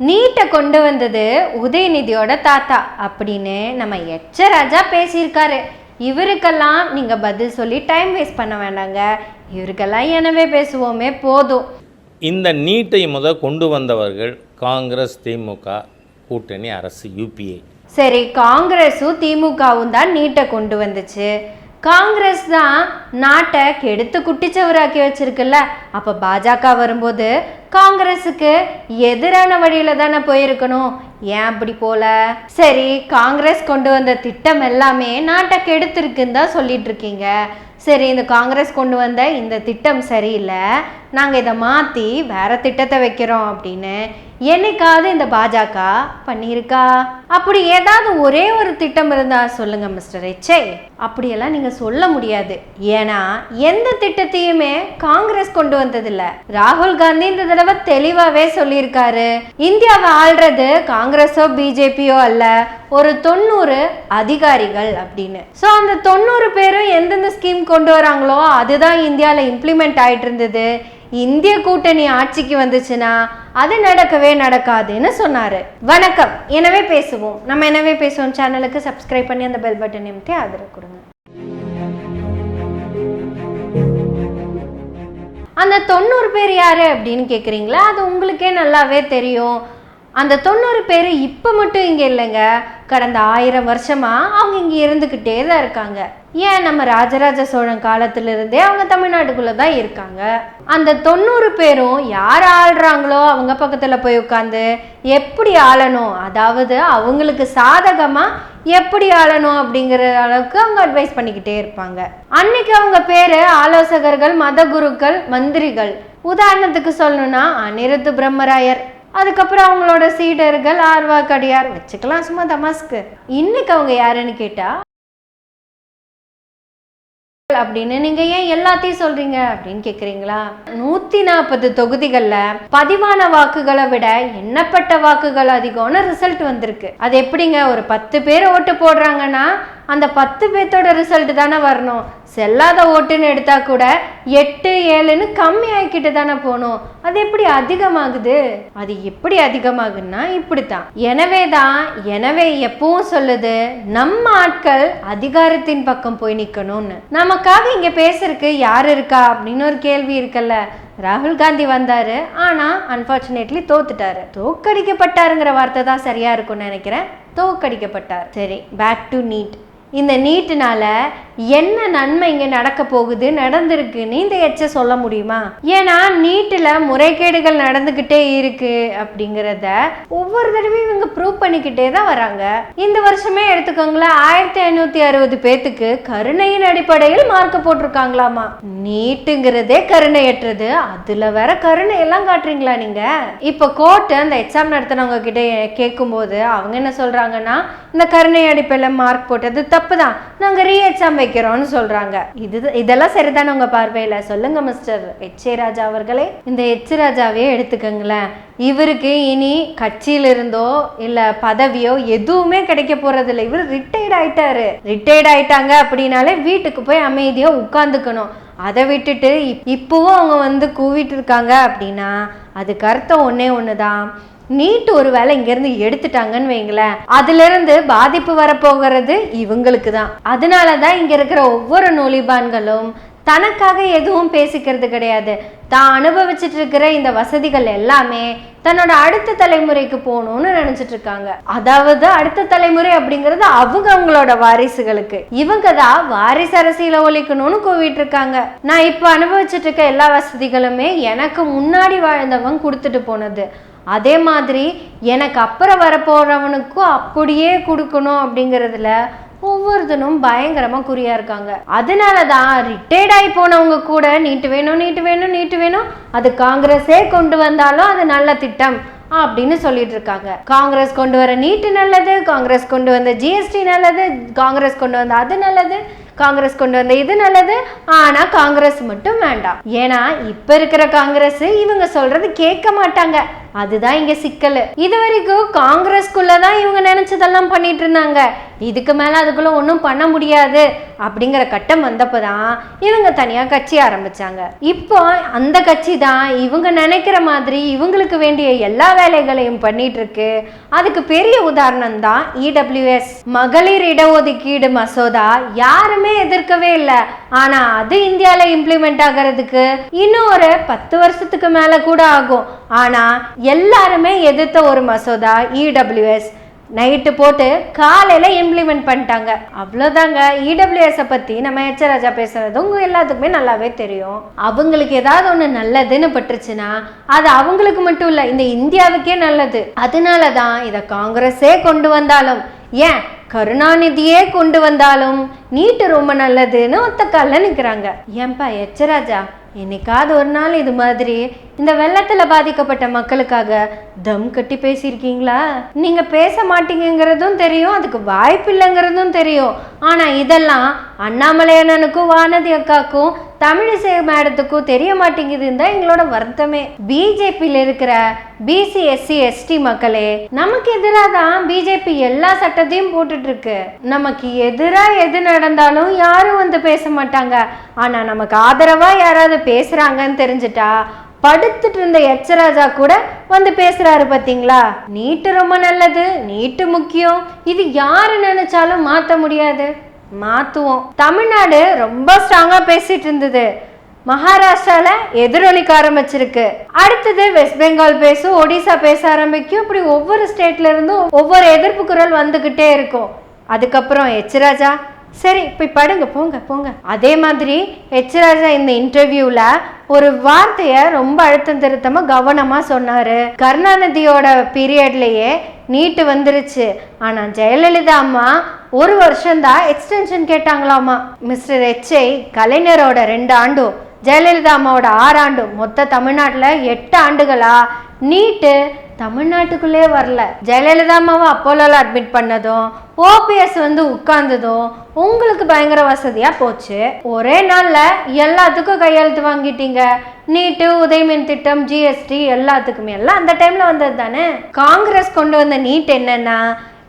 நீட்டை கொண்டு வந்தது உதயநிதியோட தாத்தா அப்படின்னு நம்ம எச்ச ராஜா பேசியிருக்காரு. இவருக்கெல்லாம் நீங்கள் பதில் சொல்லி டைம் வேஸ்ட் பண்ண வேண்டாங்க. இவருக்கெல்லாம் எனவே பேசுவோமே போதும். இந்த நீட்டை முத கொண்டு வந்தவர்கள் காங்கிரஸ் திமுக கூட்டணி அரசு யூபிஏ சரி காங்கிரஸும் திமுகவும் தான் நீட்டை கொண்டு வந்துச்சு. காங்கிரஸ் தான் நாட்டை கெடுத்து குட்டிச்சவராக்கி வச்சிருக்குல்ல. அப்போ பாஜக வரும்போது காங்கிரஸுக்கு எதிரான வழியில தானே போயிருக்கணும். ஏன் அப்படி போல? சரி காங்கிரஸ் கொண்டு வந்த திட்டம் எல்லாமே நாட்டை கெடுத்திருக்குன்னு தான் சொல்லிட்டு இருக்கீங்க. சரி இந்த காங்கிரஸ் கொண்டு வந்த இந்த திட்டம் சரியில்லை. நாங்கள் இதை மாற்றி வேறு திட்டத்தை வைக்கிறோம் அப்படின்னு என்னைக்காவது இந்த பாஜக பண்ணியிருக்கா? அப்படி ஏதாவது ஒரே ஒரு திட்டம் இருந்தால் சொல்லுங்கள் மிஸ்டர் எச்சே அப்படியெல்லாம் நீங்கள் சொல்ல முடியாது. ஏன்னா எந்த திட்டத்தையுமே காங்கிரஸ் கொண்டு வந்ததில்ல. ராகுல் காந்தி இந்த தடவை தெளிவாகவே சொல்லியிருக்காரு. இந்தியாவை ஆள்றது காங்கிரஸோ பிஜேபியோ அல்ல. ஒரு தொண்ணூறு அதிகாரிகள் அப்படின்னு. ஸோ அந்த தொண்ணூறு பேரும் எந்தெந்த ஸ்கீம் கொண்டு வராங்களோ அதுதான் இந்தியாவில் இம்ப்ளிமெண்ட் ஆயிட்டு இருந்தது. இந்திய கூட்டணி ஆட்சிக்கு வந்துச்சுன்னா அது நடக்கவே நடக்காதுன்னு சொன்னாரு. வணக்கம். எனவே பேசுவோம். நம்ம எனவே பேசுவோம். சேனலுக்கு சப்ஸ்கிரைப் பண்ணி அந்த பெல் பட்டன் நிமித்தி ஆதரவு கொடுங்க. அந்த தொண்ணூறு பேர் யாரு அப்படின்னு கேட்குறீங்களா அது உங்களுக்கே நல்லாவே தெரியும். அந்த தொண்ணூறு பேர் இப்போ மட்டும் இங்கே இல்லைங்க. கடந்த ஆயிரம் வருஷமா அவங்க இங்கே இருந்துக்கிட்டே தான் இருக்காங்க. ஏன் நம்ம ராஜராஜ சோழன் காலத்திலிருந்தே அவங்க தமிழ்நாட்டுக்குள்ளே தான் இருக்காங்க? அந்த தொண்ணூறு பேரும் யார் ஆள்றாங்களோ அவங்க பக்கத்தில் போய் உட்காந்து எப்படி ஆளணும்? அதாவது அவங்களுக்கு சாதகமாக எப்படி ஆளணும் அப்படிங்கிற அளவுக்கு அவங்க அட்வைஸ் பண்ணிக்கிட்டே இருப்பாங்க. அன்னைக்கு அவங்க பேரு ஆலோசகர்கள் மத குருக்கள் மந்திரிகள். உதாரணத்துக்கு சொல்லணும்னா அனிருத்து பிரம்மராயர். அதுக்கப்புறம் அவங்களோட சீடர்கள் ஆர்வாக்கடியார் வச்சுக்கலாம். சும்மா தமாஸ்க்கு. இன்னைக்கு அவங்க யாருன்னு கேட்டா அப்படின்னு நீங்க ஏன் எல்லாத்தையும் சொல்றீங்க அப்படின்னு கேக்குறீங்களா? நூத்தி நாற்பது தொகுதிகள்ல பதிவான வாக்குகளை விட எண்ணப்பட்ட வாக்குகள் அதிகம்னு ரிசல்ட் வந்திருக்கு. அது எப்படிங்க? ஒரு பத்து பேர் ஓட்டு போடுறாங்கன்னா அந்த பத்து பேர்த்தோட ரிசல்ட் தானே வரணும். செல்லாத ஓட்டுன்னு எடுத்தா கூட எட்டு ஏழுன்னு கம்மி ஆகிக்கிட்டு தானே போகணும். அது எப்படி அதிகமாகுது? அது எப்படி அதிகமாகுதுன்னா இப்படித்தான். எனவே தான் எனவே எப்பவும் சொல்லுது நம்ம ஆட்கள் அதிகாரத்தின் பக்கம் போய் நிற்கணும்னு நமக்காக இங்கே பேசுறதுக்கு யார் இருக்கா? அப்படின்னு ஒரு கேள்வி இருக்குல்ல. ராகுல் காந்தி வந்தாரு. ஆனா அன்பார்ச்சுனேட்லி தோத்துட்டாரு. தோக்கடிக்கப்பட்டாருங்கிற வார்த்தை தான் சரியா இருக்கும்னு நினைக்கிறேன். தோக்கடிக்கப்பட்டார். சரி பேக் டு நீட் இந்த நீட்டினால என்ன நன்மை இங்கே நடக்க போகுது நடந்திருக்குன்னு இந்த எச்ச சொல்ல முடியுமா? ஏன்னா நீட்டில் முறைகேடுகள் நடந்துக்கிட்டே இருக்கு அப்படிங்கிறத ஒவ்வொரு தடவையும் இவங்க ப்ரூவ் பண்ணிக்கிட்டே தான் வராங்க. இந்த வருஷமே எடுத்துக்கோங்களேன் ஆயிரத்தி ஐநூற்றி அறுபது பேத்துக்கு கருணையின் அடிப்படையில் மார்க் போட்டிருக்காங்களாமா? நீட்டுங்கிறதே கருணையற்றது. அதில் வேற கருணை எல்லாம் காட்டுறீங்களா நீங்கள் இப்போ கோர்ட்டு அந்த எக்ஸாம் நடத்தினவங்க கிட்ட கேட்கும்போது அவங்க என்ன சொல்கிறாங்கன்னா இந்த கருணை அடிப்படையில் மார்க் போட்டது தப்பு தப்பு தான் நாங்கள் ரீ எக்ஸாம் வைக்கிறோம்னு சொல்கிறாங்க இது இதெல்லாம் சரிதானே உங்கள் பார்வையில்? சொல்லுங்க மிஸ்டர் எச் ஏ ராஜா அவர்களே. இந்த எச் ராஜாவே எடுத்துக்கோங்களேன். இவருக்கு இனி கட்சியிலிருந்தோ இல்லை பதவியோ எதுவுமே கிடைக்க போகிறதில்ல இவர் ரிட்டையர்ட் ஆயிட்டாரு. ரிட்டையர்ட் ஆயிட்டாங்க அப்படின்னாலே வீட்டுக்கு போய் அமைதியாக உட்காந்துக்கணும் அதை விட்டுட்டு இப்- இப்பவும் அவங்க வந்து கூவிட்டு இருக்காங்க அப்படின்னா அதுக்கு அர்த்தம் ஒன்றே ஒன்று தான் நீட் ஒரு வேளை இங்கேருந்து எடுத்துட்டாங்கன்னு வைங்களேன். அதுலேருந்து பாதிப்பு வரப்போகிறது இவங்களுக்கு தான் அதனால தான் இங்கே இருக்கிற ஒவ்வொரு நூலிபான்களும் தனக்காக எதுவும் பேசிக்கிறது கிடையாது. தான் அனுபவிச்சுட்டு இருக்கிற இந்த வசதிகள் எல்லாமே தன்னோட அடுத்த தலைமுறைக்கு போகணும்னு நினைச்சிட்டு இருக்காங்க அதாவது அடுத்த தலைமுறை அப்படிங்கிறது அவங்க அவங்களோட வாரிசுகளுக்கு. இவங்க தான் வாரிசு அரசியல ஒழிக்கணும்னு கூவிட்டு இருக்காங்க நான் இப்போ அனுபவிச்சுட்டு இருக்க எல்லா வசதிகளுமே எனக்கு முன்னாடி வாழ்ந்தவங்க கொடுத்துட்டு போனது. அதே மாதிரி எனக்கு அப்புறம் வரப்போறவனுக்கும் அப்படியே கொடுக்கணும் அப்படிங்கிறதுல ஒவ்வொருத்தனும் பயங்கரமாக குறியாக இருக்காங்க. அதனால தான் ரிட்டையர்ட் ஆகி போனவங்க கூட நீட்டு வேணும் நீட்டு வேணும் நீட்டு வேணும். அது காங்கிரஸே கொண்டு வந்தாலும் அது நல்ல திட்டம் அப்படின்னு சொல்லிட்டு இருக்காங்க. காங்கிரஸ் கொண்டு வர நீட்டு நல்லது காங்கிரஸ் கொண்டு வந்த ஜிஎஸ்டி நல்லது காங்கிரஸ் கொண்டு வந்த அது நல்லது காங்கிரஸ் கொண்டு வந்த இது நல்லது ஆனா காங்கிரஸ் மட்டும் வேண்டாம். ஏன்னா இப்ப இருக்கிற காங்கிரஸ் இவங்க சொல்றது கேட்க மாட்டாங்க. அதுதான் இங்க சிக்கல். இது வரைக்கும் காங்கிரஸ்குள்ள தான் இவங்க நினைச்சதெல்லாம் பண்ணிட்டு இருந்தாங்க. இதுக்கு மேல அதுக்குள்ள ஒன்றும் பண்ண முடியாது. அப்படிங்கிற கட்டம் வந்தப்போ தான் இவங்க தனியாக கட்சி ஆரம்பிச்சாங்க. இப்போ அந்த கட்சி தான் இவங்க நினைக்கிற மாதிரி இவங்களுக்கு வேண்டிய எல்லா வேலைகளையும் பண்ணிட்டு இருக்கு அதுக்கு பெரிய உதாரணம் தான் இடபிள்யூஎஸ் மகளிர் இடஒதுக்கீடு மசோதா யாருமே எதிர்க்கவே இல்லை. ஆனா அது இந்தியாவில் இம்ப்ளிமெண்ட் ஆகிறதுக்கு இன்னும் ஒரு பத்து வருஷத்துக்கு மேலே கூட ஆகும். ஆனால் எல்லாருமே எதிர்த்த ஒரு மசோதா இடபிள்யூஎஸ் நைட்டு போட்டு காலையில் இம்ப்ளிமெண்ட் பண்ணிட்டாங்க. அவ்வளோதாங்க இடபிள்யூஎஸை பற்றி நம்ம எச்ச ராஜா பேசுகிறது உங்கள் எல்லாத்துக்குமே நல்லாவே தெரியும். அவங்களுக்கு ஏதாவது ஒன்று நல்லதுன்னு பட்டுருச்சுன்னா அது அவங்களுக்கு மட்டும் இல்லை இந்த இந்தியாவுக்கே நல்லது. அதனால தான் இதை காங்கிரஸே கொண்டு வந்தாலும் ஏன் கருணாநிதியே கொண்டு வந்தாலும் நீட்டு ரொம்ப நல்லதுன்னு ஒத்த காலில் நிற்கிறாங்க ஏன்பா எச்சராஜா என்னைக்காவது ஒரு நாள் இது மாதிரி இந்த வெள்ளத்தில் பாதிக்கப்பட்ட மக்களுக்காக தம் கட்டி பேசியிருக்கீங்களா? நீங்கள் பேச மாட்டீங்கிறதும் தெரியும் அதுக்கு வாய்ப்பு இல்லைங்கிறதும் தெரியும். ஆனால் இதெல்லாம் அண்ணாமலையனனுக்கும் வானதி அக்காக்கும் தமிழிசை மேடத்துக்கும் தெரிய மாட்டேங்குதுன்னு தான் எங்களோட வருத்தமே. பிஜேபியில் இருக்கிற பிசி எஸ்சி எஸ்டி மக்களே நமக்கு எதிராக தான் பிஜேபி எல்லா சட்டத்தையும் போட்டுட்டு இருக்கு நமக்கு எதிராக எது நடந்தாலும் யாரும் வந்து பேச மாட்டாங்க. ஆனால் நமக்கு ஆதரவாக யாராவது பேசுறாங்கன்னு தெரிஞ்சிட்டா படுத்துட்டு இருந்த எச்சராஜா கூட வந்து பேசுறாரு பாத்தீங்களா? நீட்டு ரொம்ப நல்லது நீட்டு முக்கியம். இது யாரு நினைச்சாலும் மாத்த முடியாது. மாற்றுவோம் தமிழ்நாடு ரொம்ப ஸ்ட்ராங்காக பேசிட்டு இருந்தது. மகாராஷ்டிரால எதிரொலிக்க ஆரம்பிச்சிருக்கு. அடுத்தது வெஸ்ட் பெங்கால் பேசும் ஒடிசா பேச ஆரம்பிக்கும். இப்படி ஒவ்வொரு ஸ்டேட்ல இருந்தும் ஒவ்வொரு எதிர்ப்பு குரல் வந்துகிட்டே இருக்கும். அதுக்கப்புறம் எச்சராஜா சரி போய் படுங்க போங்க போங்க. அதே மாதிரி ஹெச்ராஜா இந்த இன்டர்வியூல ஒரு வார்த்தைய ரொம்ப அழுத்தம் திருத்தமா கவனமா சொன்னாரு. கருணாநிதியோட பீரியட்லயே நீட்டு வந்துருச்சு. ஆனா ஜெயலலிதா அம்மா ஒரு வருஷம் தான் எக்ஸ்டென்ஷன் கேட்டாங்களாமா? மிஸ்டர் எச்ஐ கலைஞரோட ரெண்டு ஆண்டும். ஜெயலலிதா அம்மாவோட ஆறாண்டு மொத்த தமிழ்நாட்டில் எட்டு ஆண்டுகளா? நீட்டு தமிழ்நாட்டுக்குள்ளே வரல. ஜெயலலிதா அம்மாவை அப்போலோவில் அட்மிட் பண்ணதும் ஓபிஎஸ் வந்து உட்கார்ந்ததும் உங்களுக்கு பயங்கர வசதியாக போச்சு? ஒரே நாளில் எல்லாத்துக்கும் கையெழுத்து வாங்கிட்டீங்க. நீட்டு உதயமின் திட்டம் ஜிஎஸ்டி எல்லாத்துக்குமே. எல்லாம் அந்த டைமில் வந்தது தானே காங்கிரஸ் கொண்டு வந்த நீட் என்னன்னா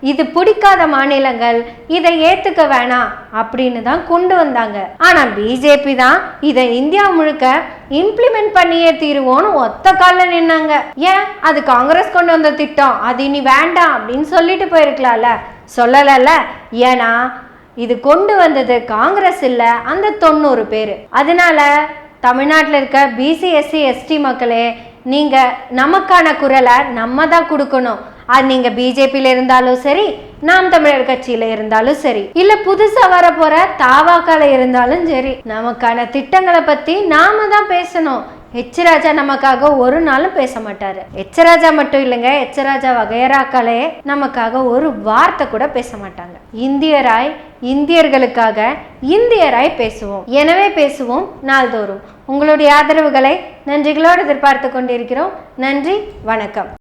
இது பிடிக்காத மாநிலங்கள் இதை ஏத்துக்க வேணாம் அப்படின்னு தான் கொண்டு வந்தாங்க. ஆனா பிஜேபி தான் இதை இந்தியா முழுக்க இம்ப்ளிமெண்ட் பண்ணியே தீருவோன்னு ஒத்த காலில் நின்னாங்க. ஏன்? அது காங்கிரஸ் கொண்டு வந்த திட்டம். அது இனி வேண்டாம் அப்படின்னு சொல்லிட்டு போயிருக்கலாம்ல. சொல்லலைல்ல. ஏன்னா இது கொண்டு வந்தது காங்கிரஸ் இல்லை அந்த தொண்ணூறு பேர். அதனால தமிழ்நாட்டில் இருக்க பிசிஎஸ்சி எஸ்டி மக்களே நீங்கள் நமக்கான குரலை நம்ம தான் கொடுக்கணும். அது நீங்கள் பிஜேபியில் இருந்தாலும் சரி நாம் தமிழர் கட்சியில் இருந்தாலும் சரி இல்லை புதுசாக வரப்போகிற தாவாக்கால இருந்தாலும் சரி நமக்கான திட்டங்களை பற்றி நாம தான் பேசணும். எச்சராஜா நமக்காக ஒரு நாளும் பேச மாட்டாரு. எச்சராஜா மட்டும் இல்லைங்க எச்சராஜா வகையராக்களே நமக்காக ஒரு வார்த்தை கூட பேச மாட்டாங்க. இந்தியராய் இந்தியர்களுக்காக இந்தியராய் பேசுவோம். எனவே பேசுவோம் நாள்தோறும். உங்களுடைய ஆதரவுகளை நன்றிகளோடு எதிர்பார்த்து கொண்டிருக்கிறோம். நன்றி வணக்கம்.